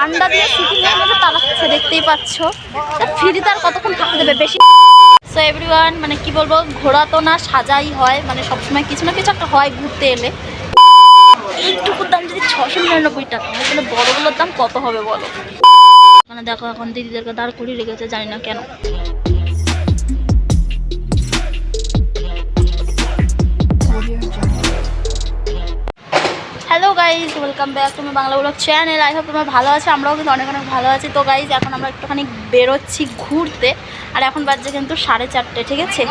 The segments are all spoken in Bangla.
ডান্ডা দিয়ে শুটিংয়ের মধ্যে তাড়াচ্ছে দেখতেই পাচ্ছ। ফ্রিতে তার কতক্ষণ থাকতে দেবে? বেশি সো এভরিওয়ান মানে কি বলব ঘোরা তো না, সাজাই হয়। মানে সবসময় কিছু না কিছু একটা হয় ঘুরতে এলে। এইটুকুর দাম যদি ছশো নিরানব্বই টাকা তাহলে বড়গুলোর দাম কত হবে বলো? মানে দেখো এখন দিদিদেরকে দাঁড় করিয়ে রেখেছে, জানি না কেন। হ্যালো গাইজ ওয়েলকাম ব্যাক তুমি Bangla blog channel I hope তোমরা ভালো আছে আমরাও কিন্তু অনেক অনেক ভালো আছি। তো গাইজ এখন আমরা একটুখানি বেরোচ্ছি ঘুরতে। আর এখন বাজছে কিন্তু সাড়ে চারটে ঠিক আছে?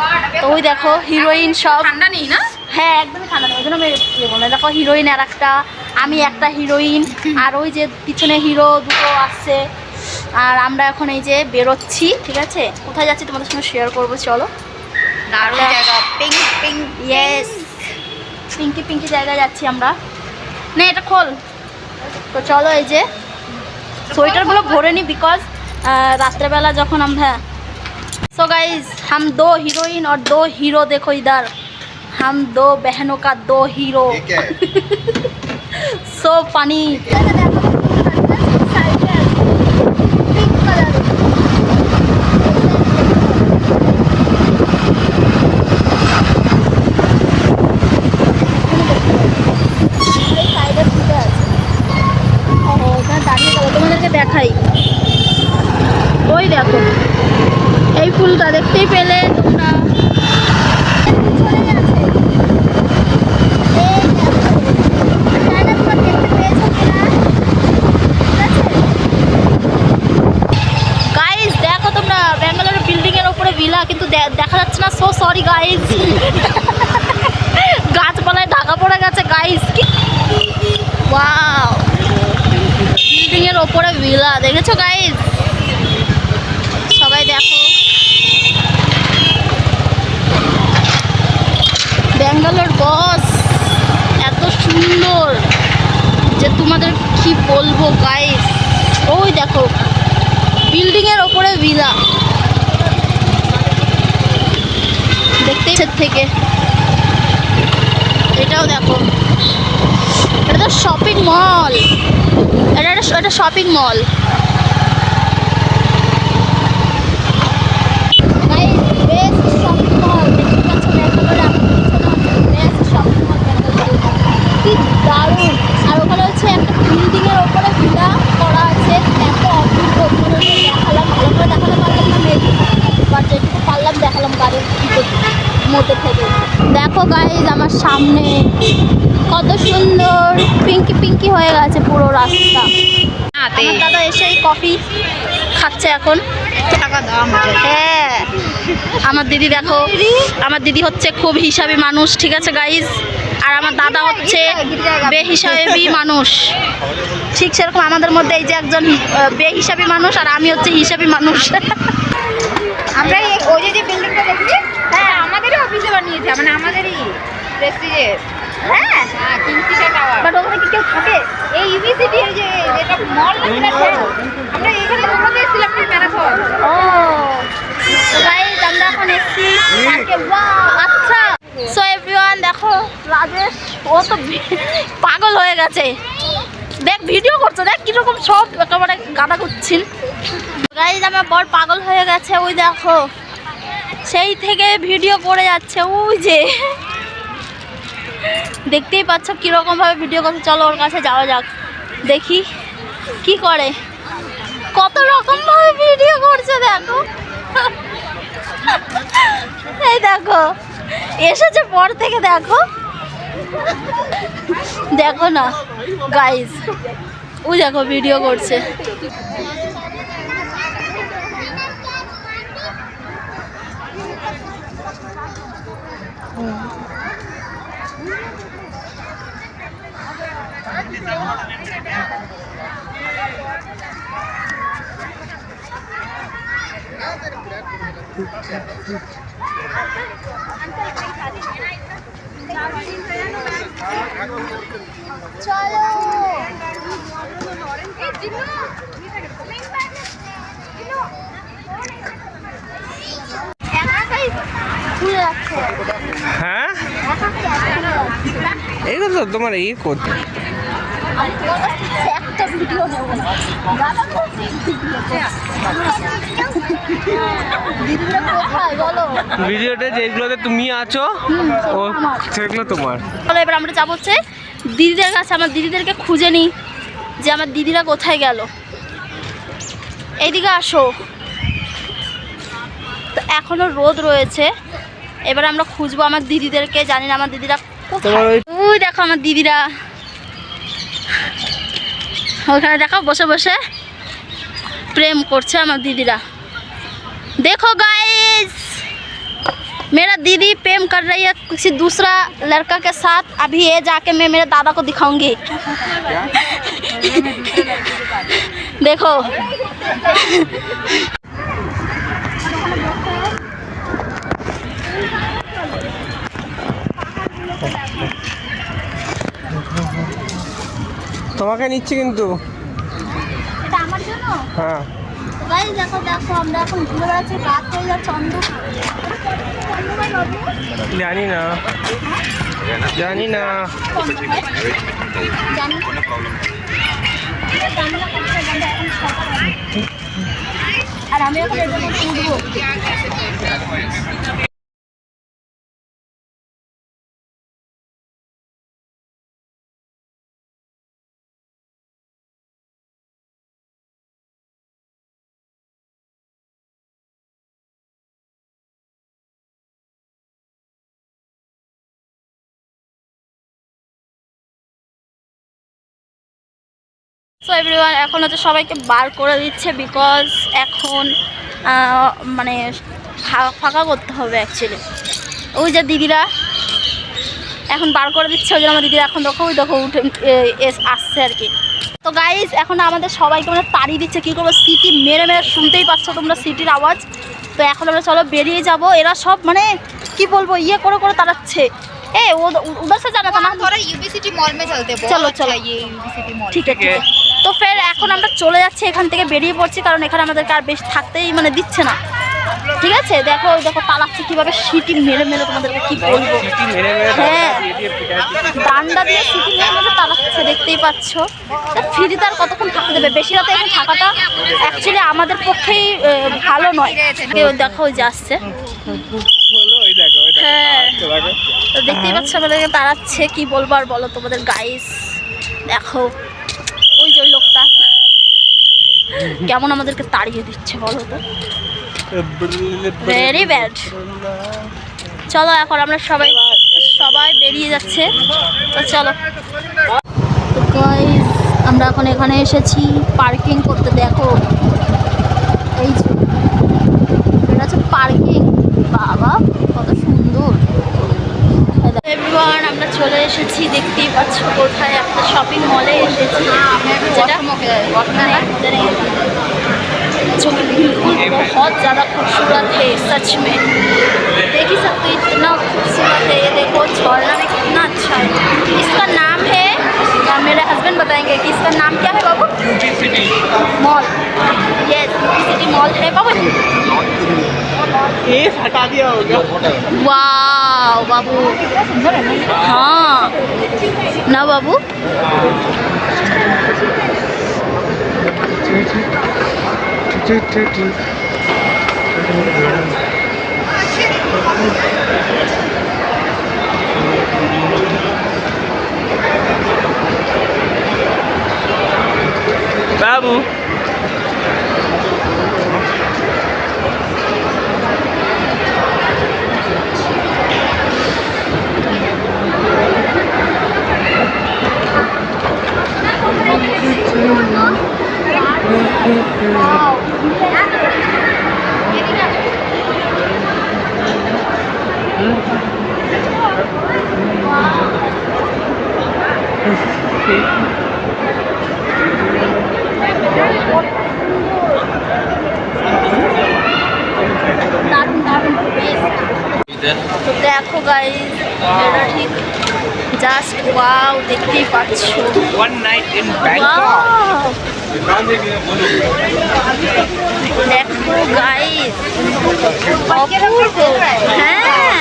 তো ওই দেখো হিরোইন সব ঠান্ডা নেই না? হ্যাঁ একদমই ঠান্ডা নেই। ওই জন্য আমি ইয়ে দেখো হিরোইন আর একটা আমি একটা হিরোইন আর ওই যে পিছনে হিরো দুটো আসছে। আর আমরা এখন এই যে বেরোচ্ছি ঠিক আছে? কোথায় যাচ্ছি তোমাদের সঙ্গে শেয়ার করব চলো। দারুণ জায়গা pink pink yes pinky pinky জায়গায় যাচ্ছি আমরা। নে এটা খোল তো চলো এই যে সোয়েটারগুলো ভরে নি বিকজ রাত্রেবেলা যখন আমরা सो गाइज हम दो हीरोइन और दो हीरो देखो इधर हम दो बहनों का दो हीरो ये क्या है सो फनी Bangalore boss এত সুন্দর যে তোমাদের কি বলব গাইস ওই দেখো বিল্ডিং এর ওপরে ভিলা দেখতেই থেকে। এটাও দেখো। এটা তো শপিং মল এটা এটা শপিং মল কি দারুণ। আর ওখানে হচ্ছে একটা বিল্ডিং এর ওপরে ভিলা করা আছে। এত তোমাদেরকে দেখালাম। ভালো করে দেখাতে পারলাম না বাট যেটুকু পারলাম দেখালাম গাড়ির মধ্যে থেকে। দেখো গাইজ আমার সামনে কত সুন্দর পিঙ্কি পিঙ্কি হয়ে গেছে পুরো রাস্তা। দাদা এসেই কফি খাচ্ছে এখন। হ্যাঁ। আমার দিদি দেখো আমার দিদি হচ্ছে খুব হিসাবি মানুষ ঠিক আছে গাইজ আর আমার দাদা হচ্ছে বেহিসাবি মানুষ। ঠিক সেরকম আমাদের মধ্যে এই যে একজন বেহিসাবি মানুষ আর আমি হচ্ছে হিসাবি মানুষ। আমরা এই ওই যে বিল্ডিংটা দেখছি হ্যাঁ আমাদেরই অফিসে বানিয়েছে মানে আমাদেরই প্রেস্টিজের হ্যাঁ হ্যাঁ কিংফিশার টাওয়ার বাট ওখানে কি কেউ থাকে? এই ইউনিভার্সিটি এই যে যেটা মল না আমরা এখানে ঘুরতে এসেছিলাম না ম্যারাথন ও তো গাইজ আমরা এখন এসেছি। পার্কে আচ্ছা। সো এভরিওয়ান দেখো, রাজেশ, ও তো পাগল হয়ে গেছে। দেখ ভিডিও করছে, দেখ কীরকম সব একেবারে গাদা করছেন গাইজ আমার বর পাগল হয়ে গেছে, ওই দেখো। সেই থেকে ভিডিও করে যাচ্ছে, ওই যে। দেখতেই পাচ্ছ কীরকম ভাবে ভিডিও করছে। চলো ওর কাছে যাওয়া যাক, দেখি কি করে। কত রকম ভাবে ভিডিও করছে, দেখো। এই দেখো। এসেছে পর থেকে দেখো। দেখো না গাইজ ও দেখো ভিডিও করছে। চলো খুলে যাচ্ছে হ্যাঁ একা কি একা এই তো তোমার এই করতে আমি তোমার কাছ থেকে একটা ভিডিও নেব না দাদা বলছি দিদিরা কোথায় বলো ভিডিওতে যেগুলোতে তুমি আছো ও সেগুলো তোমার। চলো এবার আমরা যাব হচ্ছে দিদিদের কাছে। আমার দিদিদেরকে খুঁজে নিই যে আমার দিদিরা কোথায় গেল। এইদিকে আসো। তো এখনো রোদ রয়েছে এবার আমরা খুঁজবো আমার দিদিদেরকে জানি না আমার দিদিরা তোমার কোথায় ওই- ওই দেখো আমার দিদিরা ওখানে দেখো বসে বসে প্রেম করছে আমার দিদিরা देखो गाइस मेरा दीदी प्रेम कर रही है किसी दूसरा लड़का के साथ अभी ये जाके मैं मेरे दादा को दिखाऊंगी देखो তোমাকে নিচ্ছি কিন্তু। এটা আমার জন্য? হ্যাঁ। গাইস দেখো দেখো আমরা এখন ঘুরে বেড়াচ্ছি রাত হয়ে যাচ্ছে অন্ধকার। অন্ধকার জানি না। জানি না। আর আমি এখন মধ্যে উঠবো। সো এভরিওয়ান এখন হচ্ছে সবাইকে বার করে দিচ্ছে বিকজ এখন মানে ফাঁকা করতে হবে অ্যাকচুয়ালি ওই যে দিদিরা, এখন বার করে দিচ্ছে, ওই জন্য আমার দিদিরা এখন দেখো, ওই দেখো, উঠে আসছে আর কি। তো গাইজ এখন আমাদের সবাইকে মানে তাড়িয়ে দিচ্ছে, কী করব সিটি মেরে মেরে শুনতেই পাচ্ছ তোমরা সিটির আওয়াজ। তো এখন আমরা চলো বেরিয়ে যাব, এরা সব মানে কি বলব ইয়ে করে করে তাড়াচ্ছে। এ ও- উদার সে জানা না थोड़ा यूबी सिटी मॉल में चलते हैं चलो, बहुत अच्छा चलो। ये यूबी सिटी मॉल ঠিক আছে ঠিক আছে। তো ফের এখন আমরা চলে যাচ্ছি এখান থেকে বেরিয়ে পড়ছি কারণ এখানে আমাদেরকে আর বেশ থাকতেই মানে দিচ্ছে না ঠিক আছে দেখো ওই দেখো পালাচ্ছে কিভাবে সিটি মেরে মেরে তোমাদেরকে কি বলবো সিটি মেরে মেরে হ্যাঁ। দিয়ে দিয়ে পিটাচ্ছি। ডান্ডা দিয়ে সিটি মেরে মেরে পালাচ্ছে দেখতেই পাচ্ছ তা ফ্রিতে আর কতক্ষণ থাকতে দেবে বেশি রাতে এখানে থাকাটা অ্যাকচুয়ালি আমাদের পক্ষেই আহ, ভালো নয় কেউ দেখো ওই যে আসছে বলো ওই দেখো ওই দেখো হ্যাঁ। তো দেখতেই পাচ্ছ আমাদেরকে তাড়াচ্ছে কি বলব আর বলো তোমাদের গাইস দেখো ওই যে লোকটা। কেমন আমাদেরকে তাড়িয়ে দিচ্ছে বলো তো? ভেরি ব্যাড চলো এখন আমরা সবাই সবাই বেরিয়ে যাচ্ছে। তো চলো। তো গাইস আমরা এখন এখানে এসেছি পার্কিং করতে দেখো। এই যে এটা হচ্ছে পার্কিং বাবা কত সুন্দর এভরিওয়ান আমরা চলে এসেছি দেখতেই পাচ্ছ কোথায় একটা শপিং মলে এসেছি যেটা जो कि बिल्कुल बहुत ज़्यादा खूबसूरत है सच में देख ही सकते हो इतना खूबसूरत है ये देखो झरना भी कितना अच्छा है इसका नाम है अ, मेरे हस्बैंड बताएँगे कि इसका नाम क्या है बाबू? मॉल ये सिटी मॉल है बाबू। ये हटा दिया होगा वाह बाबू। हाँ। ना बाबू? বাবু দারুণ দারুণ তো দেখো গাইস এটা ঠিক জাস্ট ওয়াও দেখতেই পাচ্ছ। One night in Bangkok Wow! দেখো গাইস অপূর্ব। হ্যাঁ।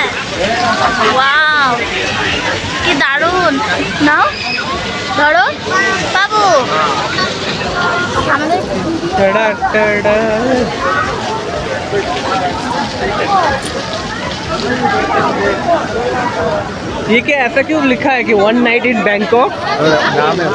ওয়াও কি দারুণ। নাও ধরো বাবু। আমাদের টাডা টাডা ये क्या ऐसा क्यों लिखा है कि वन नाइट इन बैंकॉक नाम है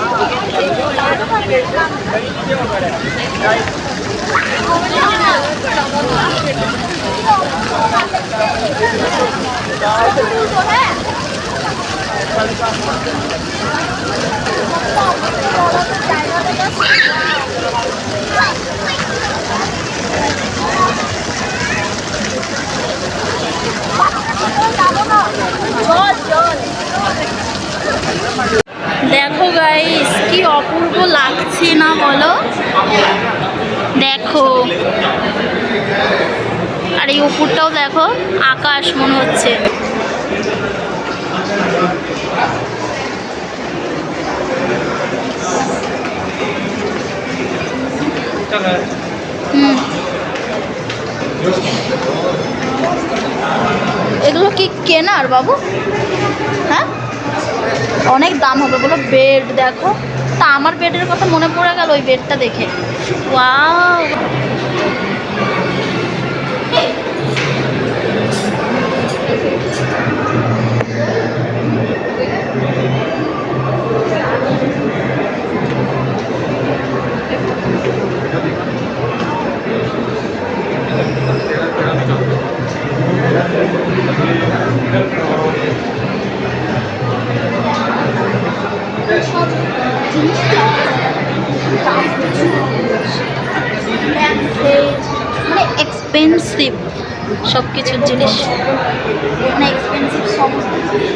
দেখো গাইস কি অপূর্ব লাগছে না বলো? দেখো। আর এই উপরটাও দেখো আকাশ মনে হচ্ছে। হুম। এগুলো কি কেনার বাবু? হ্যাঁ? অনেক দাম হবে বলো বেড দেখো। তা আমার বেডের কথা মনে পড়ে গেল ওই বেডটা দেখে। ওয়াও মানে এক্সপেন্সিভ সব। কিছুর জিনিস মানে এক্সপেন্সিভ সমস্ত কিছু।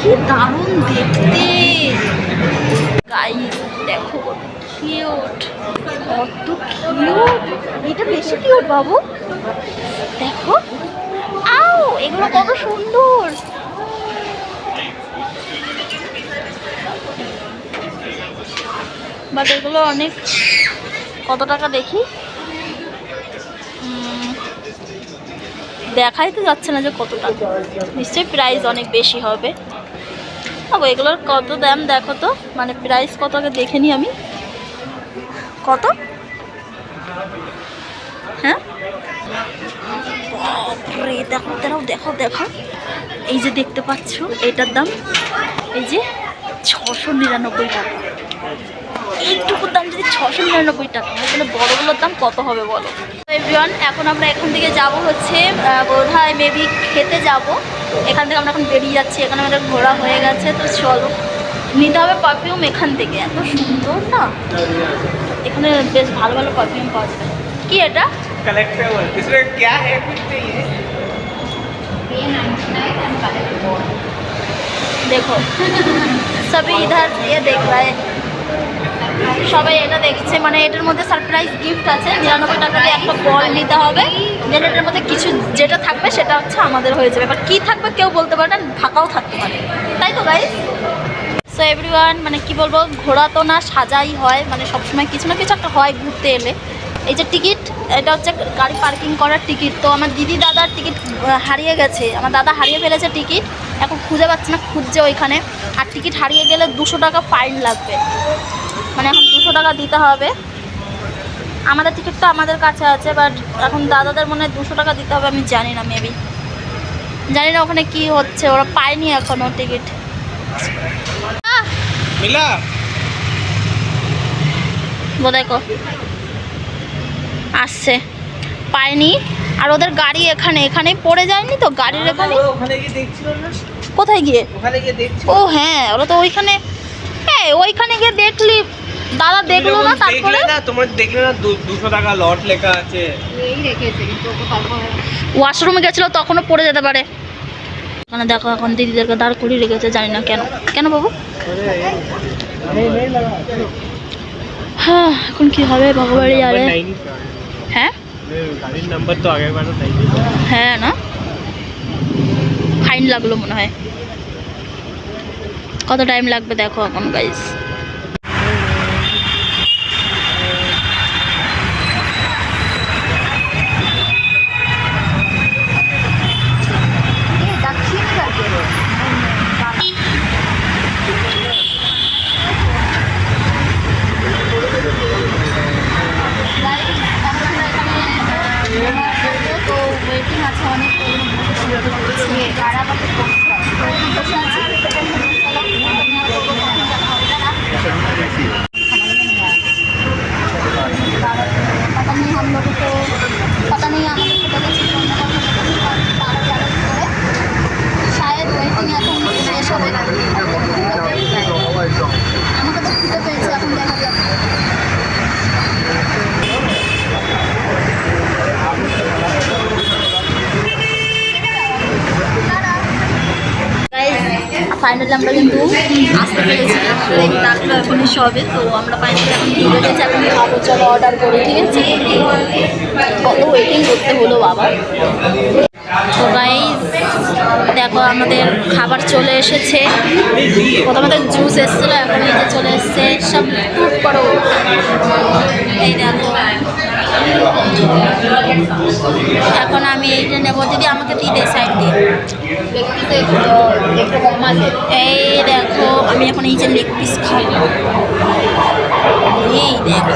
কি দারুণ দেখতে। গাইস দেখো কিউট কত কিউট এটা বেশি কিউট বাবু। দেখো। আও, এগুলো কত সুন্দর। বাট এগুলো অনেক কত টাকা দেখি? দেখাই তো যাচ্ছে না যে কত নিশ্চয়ই প্রাইস অনেক বেশি হবে। বাবু এগুলোর কত দাম দেখো তো? মানে প্রাইস কত আগে দেখে নিই আমি? কত? হ্যাঁ? দেখো দেখো দেখো দেখো। এই যে দেখতে পাচ্ছ, এটার দাম এই যে ছশো নিরানব্বই টাকা। এইটুকুর দাম যদি ছশো নিরানব্বই টাকা তাহলে বড়গুলোর দাম কত হবে বলো? এভরিওয়ান এখন আমরা এখান থেকে যাব হচ্ছে বোধ হয় মেবি খেতে যাব। এখান থেকে আমরা এখন বেরিয়ে যাচ্ছি এখানে আমাদের ঘোরা হয়ে গেছে তো চলো। নিতে হবে পারফিউম এখান থেকে এত সুন্দর না? এখানে বেশ ভালো ভালো পারফিউম পাওয়া যায়। কি এটা? দেখো সবই ইধার দিয়ে দেখ রা সবাই এটা দেখছে। মানে এটার মধ্যে সারপ্রাইজ গিফট আছে। নিরানব্বই টাকা দিয়ে একটা বল নিতে হবে। দেন এটার মধ্যে কিছু যেটা থাকবে সেটা হচ্ছে আমাদের হয়ে যাবে। এবার কী থাকবে কেউ বলতে পারে না, ফাঁকাও থাকতে পারে। তাই তো গাইজ সো এভরিওয়ান মানে কি বলব ঘোরা তো না, সাজাই হয়। মানে সবসময় কিছু না কিছু একটা হয় ঘুরতে এলে। এই যে টিকিট এটা হচ্ছে গাড়ি পার্কিং করার টিকিট তো আমার দিদি দাদার টিকিট হারিয়ে গেছে। আমার দাদা হারিয়ে ফেলেছে টিকিট এখন খুঁজে পাচ্ছে না খুঁজছে ওইখানে। আর টিকিট হারিয়ে গেলে দুশো টাকা ফাইন লাগবে। মানে এখন দুশো টাকা দিতে হবে। আমাদের টিকিট তো আমাদের কাছে আছে বাট এখন দাদাদের মনে হয় দুশো টাকা দিতে হবে আমি জানি না মেবি জানি না ওখানে কি হচ্ছে ওরা পায়নি এখনও টিকিট বোধহয় আসছে। পায়নি। আর ওদের গাড়ি এখানে এখানেই পড়ে যায়নি তো? গাড়ির এখানে কোথায় গিয়ে? ওখানে গিয়ে দেখছিল ও হ্যাঁ ওরা তো ওইখানে হ্যাঁ ওইখানে গিয়ে দেখলি দাদা দেখল না তারপরে? না তোমার দেখলে না দু- দুশো টাকা লট লেখা আছে। এই রেখেছে কিন্তু তারপরে ওয়াশরুমে গেছিল তখনও পড়ে যেতে পারে। ওখানে দেখো এখন দিদিদেরকে দাঁড় করিয়ে রেখেছে জানি না কেন। কেন বাবু? হ্যাঁ এখন কি হবে ভগবাড়ি যাবে হ্যাঁ? গাড়ির নাম্বার তো আগের হ্যাঁ না? ফাইন লাগল মনে হয়। কত টাইম লাগবে দেখো এখন গাইস ফাইনালি আমরা কিন্তু আসতে পেরেছি। ডাকলো এখনই সবে তো আমরা ফাইনালি এখন ঘুরে গেছি এখন খাব চলো অর্ডার করি, ঠিক আছে? কত ওয়েটিং করতে হলো বাবা? তো দেখো আমাদের খাবার চলে এসেছে। প্রথমে আমাদের জুস এসেছিল, এখন এই যে চলে এসছে। সব করো। এই দেখো। এখন আমি এইটা নেব, দিদি আমাকে দিদি সাইড দিয়ে এই দেখো, আমি এখন এই যে লেগ পিস খাই এই দেখো।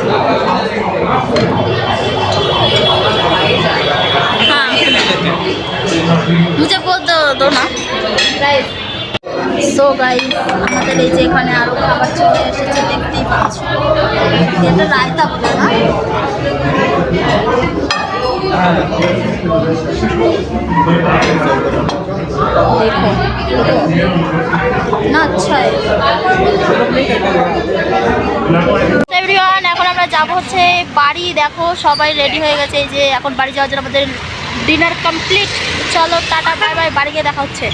হ্যাঁ। মুঝে বলতো দো না। সো গাই আমাদের এই যে এখানে আরও খাবার চলে এসেছে, দেখতেই পাচ্ছ। এটা রায়তা বলে না? না আচ্ছা এখন আমরা যাব হচ্ছে বাড়ি। দেখো, সবাই রেডি হয়ে গেছে। এই যে এখন বাড়ি যাওয়ার জন্য আমাদের ডিনার কমপ্লিট চলো, টাটা বাই বাই বাড়ি গিয়ে দেখা হচ্ছে।